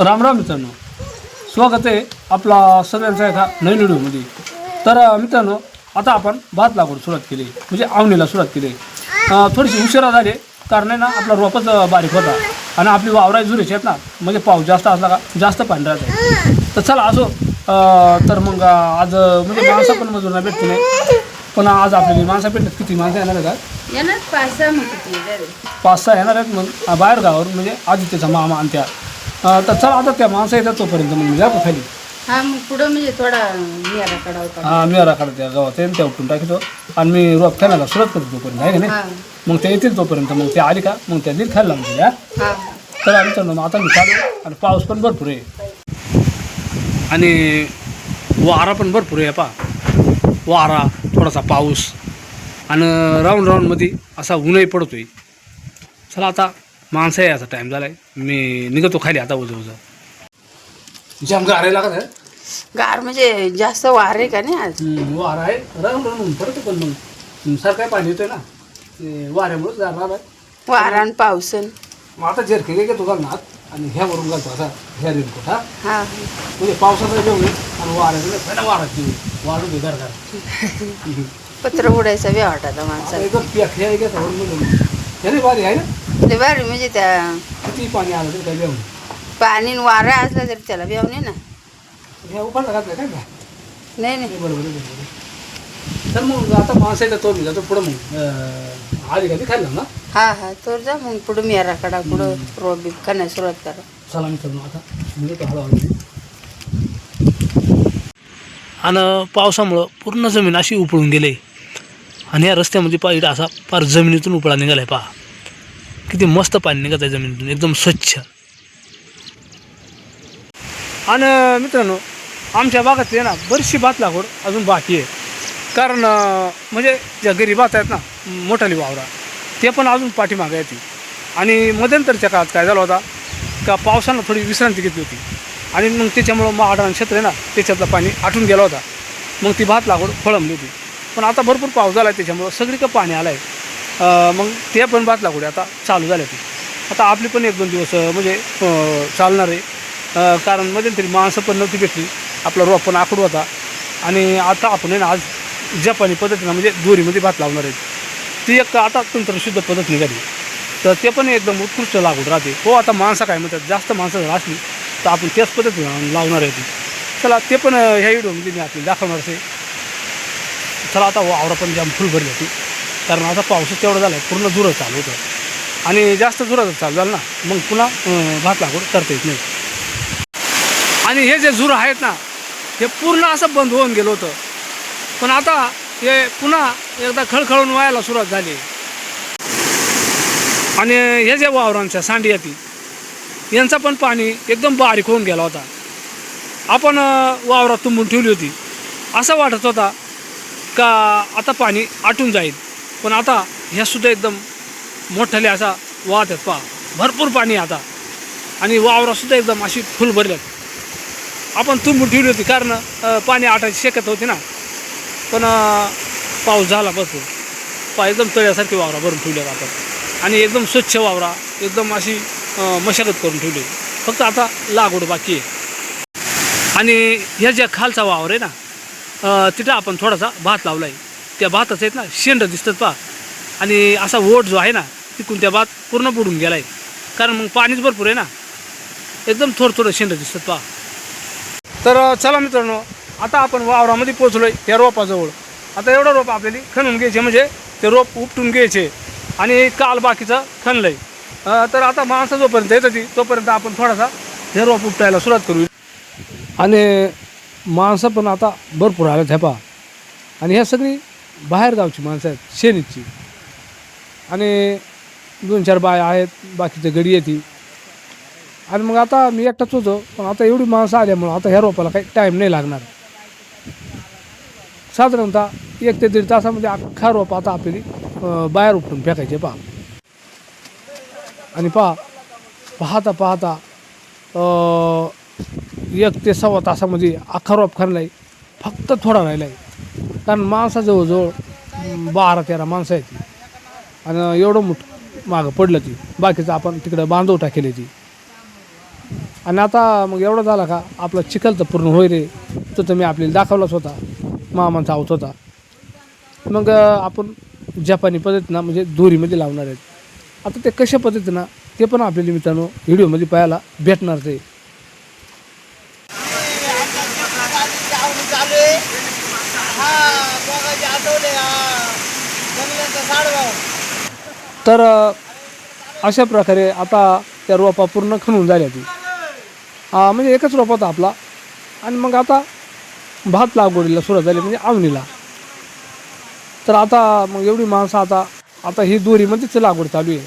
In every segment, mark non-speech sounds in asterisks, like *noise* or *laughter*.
राम राम मित्रांनो. स्वागत आहे आपला सगळ्यांचा एका नवीन व्हिडिओमध्ये. तर मित्रांनो आता आपण भात लागवड सुरुवात केली. म्हणजे आवणीला सुरुवात केली. थोडीशी उशिरा झाली. कारण आहे ना आपला रोपच बारीक होता. आणि आपली वावरा जुरीची आहेत ना म्हणजे पाऊस जास्त असला का जास्त पाणी राहते. तर चला असो. तर मग आज म्हणजे माणसं पण मजुरांना भेटते नाही. पण आज आपल्याला माणसं भेटतात किती माणसं येणार? येणार पाच सहा येणार आहेत? मग. बाहेर गावावर म्हणजे आदित्यचा मामा आणि त्या. तर चला आता त्या माणसं येतात तोपर्यंत मग जातो खाली. हा मग पुढं म्हणजे थोडा नियारा काढावता हा मी राखाडा त्या गावात. आहे त्या उठून टाकतो. आणि मी रोप खाण्याला सुरुवात करतो तोपर्यंत आहे का हा. नाही मग ते येतील तोपर्यंत. मग ते आली का? मग त्या दिल खायला लागते या हा. तर आम्ही तर मग आता मी चालू आणि पाऊस पण भरपूर आहे. आणि वारा पण भरपूर आहे पा वारा थोडासा पाऊस. आणि राऊंड राऊंडमध्ये असा ऊनही पडतोय. चला आता माणसं यायचा टाईम झालाय. मी निघतो खाली आता उजं उजं जाम गारे लागत आहे. गार म्हणजे जास्त वार आहे का नाही आज? हम्म, वारा आहे. राऊंड राऊंड पडतो पण मग. सारखं पाणी येतोय ना. ते वाऱ्यामुळेच गार राहत आहे. वारा आणि पावसन. मग आता जेरके घेतो घालणार आणि ह्या वरून घालतो असा ह्या रेनकोट हा? हा. म्हणजे पावसाचा जेवण आणि वाऱ्याचं पहिला वाराची वाढू दे घर घर पत्र उडायचा बी वाटायचा माणसाला. एकदम पॅक हे घेतो वरून मिळून त्याने भारी आहे ना? ते भारी म्हणजे त्या किती पाणी आलं तरी पाणी आणि वारा असला तरी त्याला बेवणे ना. हे उपाडला घातलं काय का? नाही नाही. बरोबर आहे, बरोबर. आहे. तर मग आता माणसाचा तो मी जातो पुढं मग. अं, आली का ती खायला ना? हा हा. तर जा मग पुढं मियारा काढा पुढं रोप बीप खाण्यास सुरुवात करा. चला मी करू आता. हळूहळू. आणि पावसामुळं पूर्ण जमीन अशी उपळून गेले. आणि या रस्त्यामध्ये पा इथं असा फार जमिनीतून उपळा निघाला आहे पहा. किती मस्त पाणी निघत आहे जमिनीतून. एकदम स्वच्छ. आणि मित्रांनो आमच्या भागात आहे ना बरीचशी भात लागवड अजून बाकी आहे. कारण म्हणजे ज्या गरीबात भात आहेत ना मोठाली वावरा ते पण अजून पाठीमागे येते आणि मध्यंतरच्या काळात काय झाला होता का पावसानं थोडी विश्रांती घेतली होती. आणि मग त्याच्यामुळं मग क्षेत्र आहे ना त्याच्यातलं पाणी आटून गेला होता. मग ती भात लागवड फळंबली होती. पण आता भरपूर पाऊस झाला आहे त्याच्यामुळं सगळीकडं पाणी आलं आहे मग ते पण भात लागवड आता चालू झाल्या ती. आता आपली पण एक दोन दिवस म्हणजे चालणार आहे. कारण मध्यंतरी माणसं पण नव्हती भेटली. आपला रोप पण आखूड होता. आणि आता आपण आहे ना आज जपानी पद्धतीनं म्हणजे दोरीमध्ये भात लावणार आहे. ती एक आता तंत्रशुद्ध पद्धत निघाली. तर ते पण एकदम उत्कृष्ट लागून राहते. हो आता माणसं काय म्हणतात जास्त माणसं जर असली तर आपण त्याच पद्धतीनं लावणार आहे ती. चला ते पण ह्या व्हिडिओमध्ये मी आपल्याला दाखवणार आहे. चला आता वावरं पण जाम फुल भरली होती कारण आता पाऊसच तेवढं झालं आहे पूर्ण जुरं चालू होतं. आणि जास्त जुरं चालू झालं ना मग पुन्हा भात लागवड करता येत नाही. आणि हे जे जुरं आहेत ना हे पूर्ण असं बंद होऊन गेलं होतं. पण आता हे पुन्हा एकदा खळखळून व्हायला सुरुवात झाली. आणि हे जे वावरांच्या सांडी येते यांचा पण पाणी एकदम बारीक होऊन गेला होता. आपण वावरात तुंबून ठेवली होती. असं वाटत होता का आता पाणी आटून जाईल? पण आता ह्यासुद्धा एकदम मोठाले असा वाहत आहेत पहा. भरपूर पाणी आहे आता. आणि वावरासुद्धा एकदम अशी फुल भरल्यात. आपण तुंबून ठेवली होती कारण पाणी आटायची शक्यता होती ना. पण पाऊस झाला भरपूर. पा एकदम तळ्यासारखी वावरा भरून ठेवल्यात आपण आणि एकदम स्वच्छ वावरा एकदम अशी मशागत करून ठेवली. फक्त आता लागवड बाकी आहे. आणि ह्या ज्या खालचा वावर आहे ना तिथं आपण थोडासा भात लावला आहे त्या भाताचं आहेत ना शेंड दिसतात पहा. आणि असा ओढ जो आहे ना तिकून त्या भात पूर्ण बुडून गेला आहे कारण मग पाणीच भरपूर आहे ना. एकदम थोडं थोडं शेंड दिसतात पहा. तर चला मित्रांनो आता आपण वावरामध्ये पोचलो आहे त्या रोपाजवळ. आता एवढं रोप आपल्याला खणून घ्यायचे म्हणजे ते रोप उपटून घ्यायचे आणि काल बाकीचं खणलं आहे तर आता माणसं जोपर्यंत येतं ती तोपर्यंत आपण थोडासा हे रोप उपटायला सुरुवात करू. आणि माणसं पण आता भरपूर आल्यात ह्या पहा. आणि ह्या सगळी बाहेरगावची माणसं आहेत शेणीची आणि दोन चार बाय आहेत बाकीचे गडी येते आणि मग आता मी एकटाच होतो पण आता एवढी माणसं आल्यामुळं आता ह्या रोपाला काही टाईम नाही लागणार. साधारणतः एक ते दीड तासामध्ये अख्खा रोप आता आपली बाहेर उपटून फेकायचे पहा. आणि पहा पाहता पाहता एक ते सव्वा तासामध्ये अख्खा रोप खाणलाय फक्त थोडा राहिला आहे कारण माणसा जवळजवळ बारा तेरा माणसं आहेत. आणि एवढं मोठ मागं पडलं ती. बाकीचं आपण तिकडं बांधव टाकेली ती. आणि आता मग एवढं झाला का आपला चिखल तर पूर्ण होई रे. तो तर मी आपल्याला दाखवलाच होता. मामांचा आऊत होता. मग आपण जपानी पद्धतीनं म्हणजे दोरीमध्ये लावणार आहेत. आता ते कशा पद्धतीनं ते पण आपल्याला मित्रांनो व्हिडिओमध्ये पाहायला भेटणार ते. तर अशा प्रकारे आता त्या रोपा पूर्ण खणून झाल्या ती. म्हणजे एकच रोप होता आपला. आणि मग आता भात लागवडीला सुरुवात झाली म्हणजे आवणीला. तर आता मग एवढी माणसं आता आता ही दोरीमध्येच म्हणजे लागवड चालू आहे.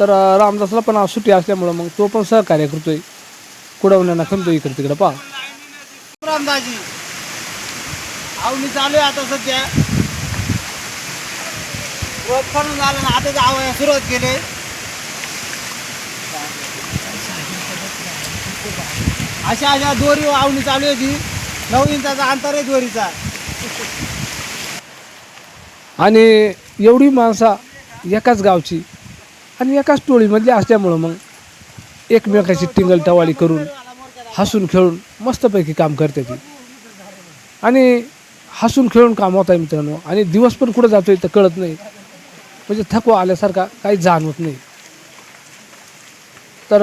तर रामदासला पण आज सुट्टी असल्यामुळं मग तो पण सहकार्य करतोय. कुडवण्यांना खणतो इकडे तिकडं पा रामदाजी आवणी चालू आहे आता सध्या. रोप करून झालं ना आता आवया सुरुवात केली. अशा अशा दोरी आवणी चालू आहे नऊ इंचाचा अंतर आहे दोरीचा. आणि एवढी माणसं एकाच गावची आणि एकाच टोळीमधली असल्यामुळं मग एकमेकाची टिंगल टवाळी करून हसून खेळून मस्तपैकी काम करते ती. आणि हसून खेळून काम होत आहे मित्रांनो. आणि दिवस पण कुठं जातोय तर कळत नाही. म्हणजे थकवा आल्यासारखा काही जाणवत नाही. तर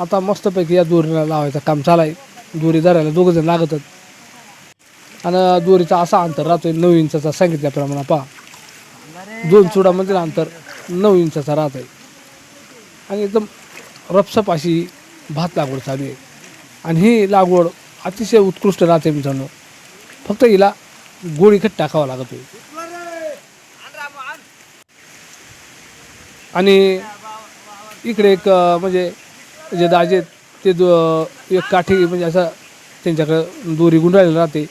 आता मस्तपैकी या दोरीला लावायचं काम चालाय दोरी धरायला दोघंजण लागतात आणि दोरीचा असा अंतर राहतोय नऊ इंचाचा सांगितल्याप्रमाणे पहा. दोन चुडामधील अंतर नऊ इंचाचा राहत आहे आणि एकदम रपसप अशी भात लागवड चालू आहे. आणि ही लागवड अतिशय उत्कृष्ट राहते मित्रांनो. फक्त हिला गोळी खत टाकावा आहे आणि इकडे एक म्हणजे जे दाजे आहेत, ते दो एक काठी म्हणजे असं त्यांच्याकडं दोरी गुंडाळलेली राहते.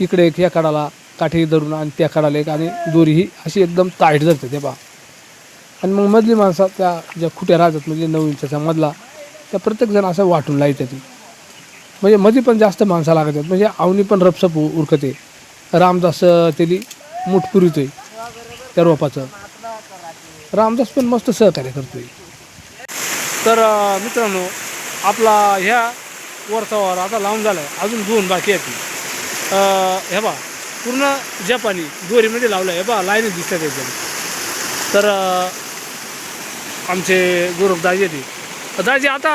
इकडे एक या काडाला काठी धरून आणि त्या काडाला एक आणि दोरी ही अशी एकदम टाईट धरते ते पहा. आणि मग मधली माणसं त्या ज्या खुट्या राहतात म्हणजे नऊ इंचाचा मधला त्या प्रत्येकजण असं वाटून लाईत ती म्हणजे मध्ये पण जास्त माणसं लागत आहेत. म्हणजे आवनी पण रपसप उरकते. रामदास त्याली मूठ पुरितोय त्या रोपाचं. रामदास पण मस्त सहकार्य करतोय. तर मित्रांनो आपला ह्या वरचा वर आता लावून झाला आहे अजून दोन बाकी आहेत. अं, हे बा पूर्ण जपानी दोरीमध्ये लावलं आहे हे बा लाईन दिसतात एकदम. तर आमचे गुरुप दाजी ते दाजी आता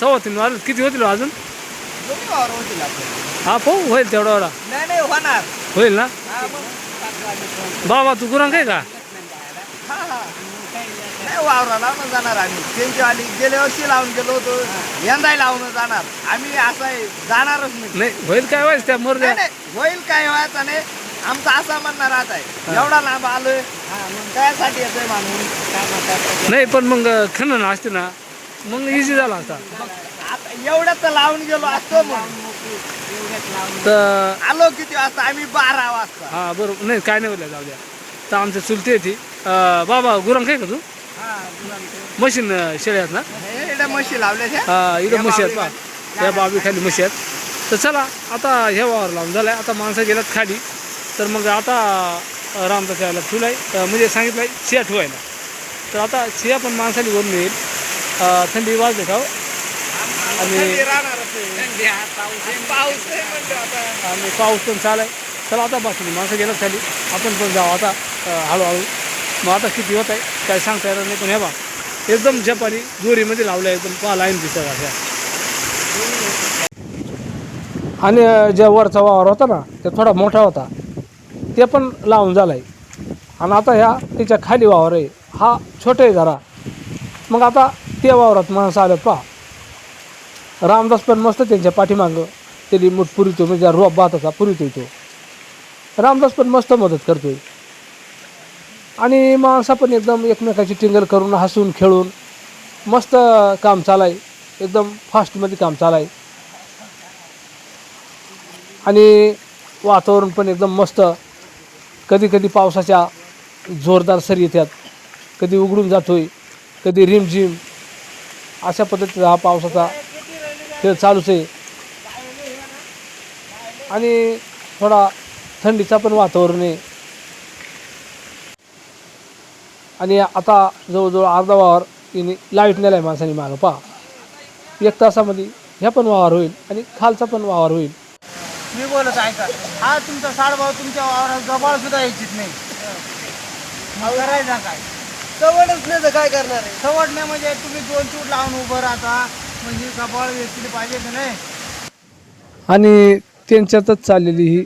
सव्वा तीन वाजले. किती होतील हो अजून. हा पाहू. होईल तेवढा वेळा नाही नाही होणार. होईल ना? हा. बाबा तू गुरांक आहे का? हा, हा. नाही वावरा लावून जाणार आम्ही. त्यांची आली गेल्या वर्षी लावून गेलो होतो. यंदाही लावून जाणार. आम्ही असं आहे, जाणारच नाही. नाही होईल काय व्हायचं त्या मोर नाही, नाही, होईल काय व्हायचं नाही. आमचा असा म्हणणं राहत आहे. एवढा लांब आलोय. त्यासाठी येतोय माणूस. नाही पण मग खनन असते ना. मग इझी झाला असता आता एवढ्यात तर लावून गेलो असतो मग तर आलो किती वाजता? आम्ही बारा वाजता. हा बरोबर. नाही काय नाही होईल जाऊ द्या. तर आमच्या चुलती ती. बाबा गुरांक आहे का तू? मशीन शेळ्यात ना हे इकडे म्हशी लावल्या त्या. हा इकडं या आहेत बाबी खाली म्हशी आहेत. तर चला आता ह्या वावर लावून झालाय. आता माणसं गेल्यात खाली. तर मग आता रामदास यायला ठेवलाय. अं, म्हणजे सांगितलंय शिया ठेवायला. तर आता शिया पण माणसाली वरून येईल थंडी वाजते का हो? आणि आहे. आहे म्हणतो आता. आणि पाऊस पण चालाय चला आता बाकी माणसं गेलं खाली. आपण पण जाऊ आता. हळूहळू. मग आता किती होत आहे काय सांगता येणार नाही पण हे बा एकदम जपानी दोरीमध्ये लावलं आहे एकदम पहा लाईन दिसत अशा आणि ज्या वरचा वावर होता ना ते थोडा मोठा होता. ते पण लावून झाला आहे आणि आता ह्या तिच्या खाली वावर आहे. हा छोटा आहे जरा. मग आता त्या वावरात माणसं आलं पहा. रामदास पण मस्त त्यांच्या पाठीमागं. त्यांनी मूठ पुरितो म्हणजे रोप भाताचा पुरितो तो. रामदास पण मस्त मदत करतोय. आणि माणसं पण एकदम एकमेकाची टिंगल करून हसून खेळून मस्त काम चालाय. एकदम फास्टमध्ये काम चालाय. आणि वातावरण पण एकदम मस्त. कधी कधी पावसाच्या जोरदार सरी येतात. कधी उघडून जातोय कधी रिमझिम. अशा पद्धतीचा हा पावसाचा खेळ चालूच आहे. आणि थोडा थंडीचा पण वातावरण आहे. आणि आता जवळजवळ अर्धा वावर तिने लाइट नेला आहे माणसाने मागं पहा. एक तासामध्ये ह्या पण वावर होईल आणि खालचा पण वावर होईल. मी बोलत ऐका हा तुमचा साडभाव तुमच्या वावरात गबाळ सुद्धा यायचीच नाही. करायचा काय? सवडच नाही तर काय करणार आहे? सवड नाही म्हणजे तुम्ही दोन चूट लावून उभं राहता. म्हणजे गबाळ वेचली पाहिजे की नाही? आणि त्यांच्यातच चाललेली ही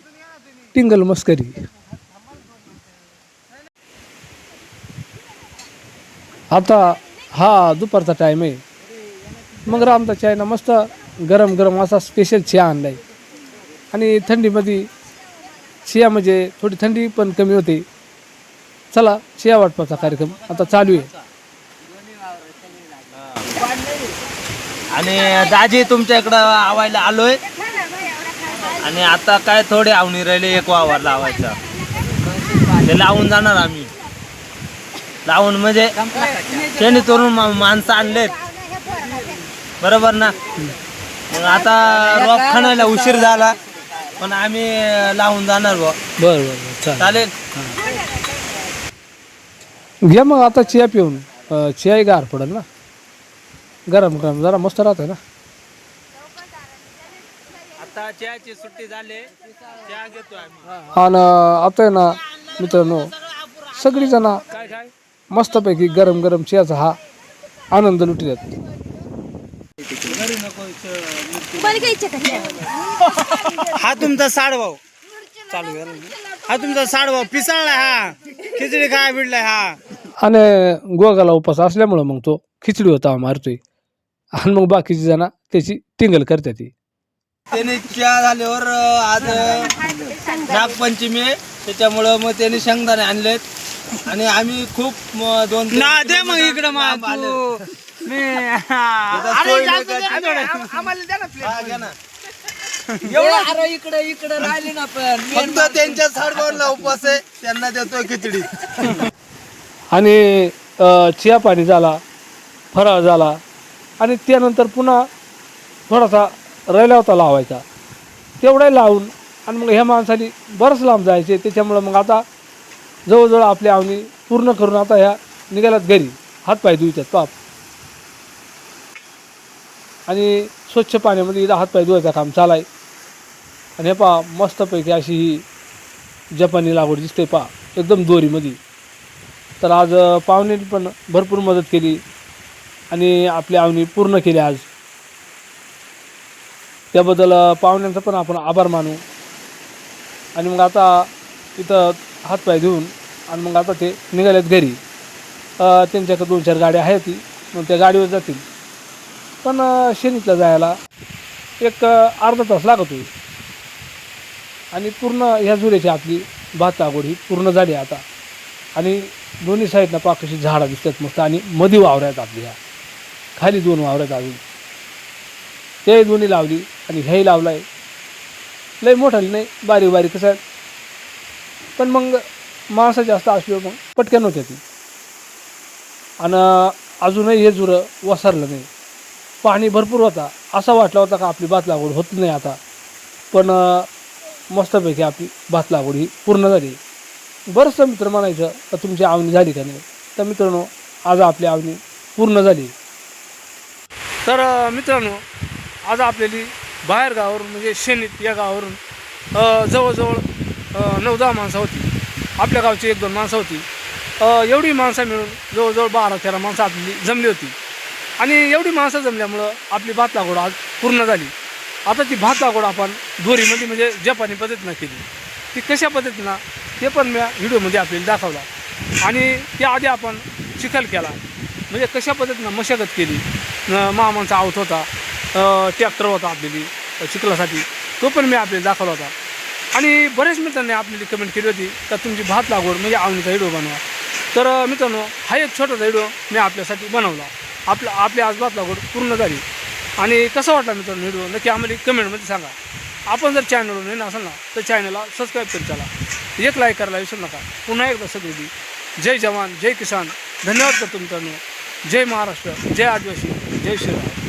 टिंगल मस्करी. आता हा दुपारचा टाईम आहे. मग रामदा चायना मस्त गरम गरम असा स्पेशल चहा आणलाय. आणि थंडीमध्ये चिया म्हणजे थोडी थंडी पण कमी होते. चला चिया वाटपाचा कार्यक्रम आता चालू आहे. आणि दाजी तुमच्या इकडं आवायला आलोय. आणि आता काय थोडे आवणी राहिले एक वावर लावायचा. ते लावून जाणार आम्ही. लावून म्हणजे शेणी तोरून मा- माणसं आणलेत. बरोबर ना? मग आता रोप खणायला उशीर झाला पण आम्ही लावून जाणार बुवा. बरं बरं चालेल. चालेल? घ्या मग आता चिया पिऊन. अं, चियाही गार पडेल ना? गरम गरम जरा मस्त राहतं ना? आता चहाची सुट्टी झाली. चहा घेतो आम्ही. आणि आता आहे ना मित्रांनो सगळी जण काय काय? मस्तपैकी गरम गरम चियाचा हा आनंद लुटतात हा तुमचा साडभाऊ. चालू आहे? हा तुमचा साडभाऊ पिसाळलाय हा. खिचडी काय भिडलाय हा. आणि गोगाला उपास असल्यामुळं मग तो खिचडी होता मारतोय. आणि मग बाकीची जण त्याची टिंगल करते ती त्याने चहा झाल्यावर अं, आज अं, नागपंचमी आहे. त्याच्यामुळं मग त्याने शेंगदाणे आणलेत. आणि आम्ही खूप म, दोन तीन ना दे मग इकडं मग लांब आलो. तू मी त्याचा अरे सोय जास्त नका द्या तिकडे. ना, आम- आम्हाला द्या ना plate. घ्या ना. *laughs* एवढं इकडे इकडे राहिले ना पण फक्त त्यांच्या उपवास आहे त्यांना देतोय खिचडी *laughs* आणि अं, चिया पाणी झाला फराळ झाला आणि त्यानंतर पुन्हा थोडासा राहिला होता लावायचा तेवढा लावून आणि मग ह्या माणसाने बरंच लांब जायचे त्याच्यामुळं मग आता जवळजवळ आपली आवनी पूर्ण करून आता ह्या निघाल्यात घरी. हातपाय धुतात पाप. आणि स्वच्छ पाण्यामध्ये इथं हातपाय धुवायचं काम चालाय आणि हे पहा मस्तपैकी अशी ही जपानी लागवड दिसते पहा एकदम दोरीमध्ये. तर आज पाहुणे पाहुण्यांनी पण भरपूर मदत केली आणि आपली आवनी पूर्ण केली आज. त्याबद्दल पाहुण्यांचा पण आपण आभार मानू. आणि मग आता इथं हातपाय देऊन आणि मग आता ते निघालेत घरी. त्यांच्याकडे दोन चार गाड्या आहेत ती मग त्या गाडीवर जातील. पण अ, शेनीतला जायला एक अर्धा तास लागत आणि पूर्ण ह्या जुऱ्याची आपली भात लागवड ही पूर्ण झाली आता. आणि दोन्ही साईडनं पाकशी झाडं दिसतात मस्त आणि मधी वावर आहेत आपली ह्या. खाली दोन वावर आहेत अजून. ते दोन्ही लावली आणि ह्याही आहे लय मोठाली नाही बारीक बारीक कसं आहे पण मग माणसं जास्त असल्यावर मग पटकन होत्या ती. आणि अजूनही हे जुरं वसरलं नाही. पाणी भरपूर होता. असा वाटला होता का आपली भात लागवड होत नाही आता. पण मस्तपैकी आपली भात लागवड ही पूर्ण झाली. बरंचसं मित्र म्हणायचं का तुमची आवनी झाली का नाही? तर मित्रांनो आज आपली आवनी पूर्ण झाली. तर मित्रांनो आज आपल्याली बाहेर गावावरून म्हणजे शेनीत या गावावरून जवळजवळ नऊ दहा माणसं होती. आपल्या गावची एक दोन माणसं होती. एवढी माणसं मिळून जवळजवळ बारा तेरा माणसं आपली जमली होती. आणि एवढी माणसं जमल्यामुळं आपली भात लागवड आज पूर्ण झाली. आता ती भात लागवड आपण दोरीमध्ये म्हणजे जपानी पद्धतीनं केली. ती कशा पद्धतीनं ते पण मी व्हिडिओमध्ये आपल्याला दाखवला. आणि त्याआधी आपण चिखल केला. म्हणजे कशा पद्धतीनं मशागत केली. न- आवत होता. ट्रॅक्टर होता आपलेली चिखलासाठी तो पण मी आपल्याला दाखवला होता. आणि बरेच मित्रांनी आपल्याला कमेंट केली होती का तुमची भात लागवड म्हणजे आवणीचा व्हिडिओ बनवा. तर मित्रांनो हा एक छोटासा व्हिडिओ मी आपल्यासाठी बनवला. आपला आपली आज भात लागवड पूर्ण झाली. आणि कसा वाटला मित्रांनो व्हिडिओ नक्की आम्हाला कमेंटमध्ये सांगा. आपण जर चॅनलवर नवीन असाल ना तर चॅनलला सबस्क्राईब करून चला एक लाईक करायला विसरू नका. पुन्हा एकदा सगळी जय जवान जय किसान. धन्यवाद करतो मित्रांनो. जय महाराष्ट्र जय आदिवासी जय श्रीराम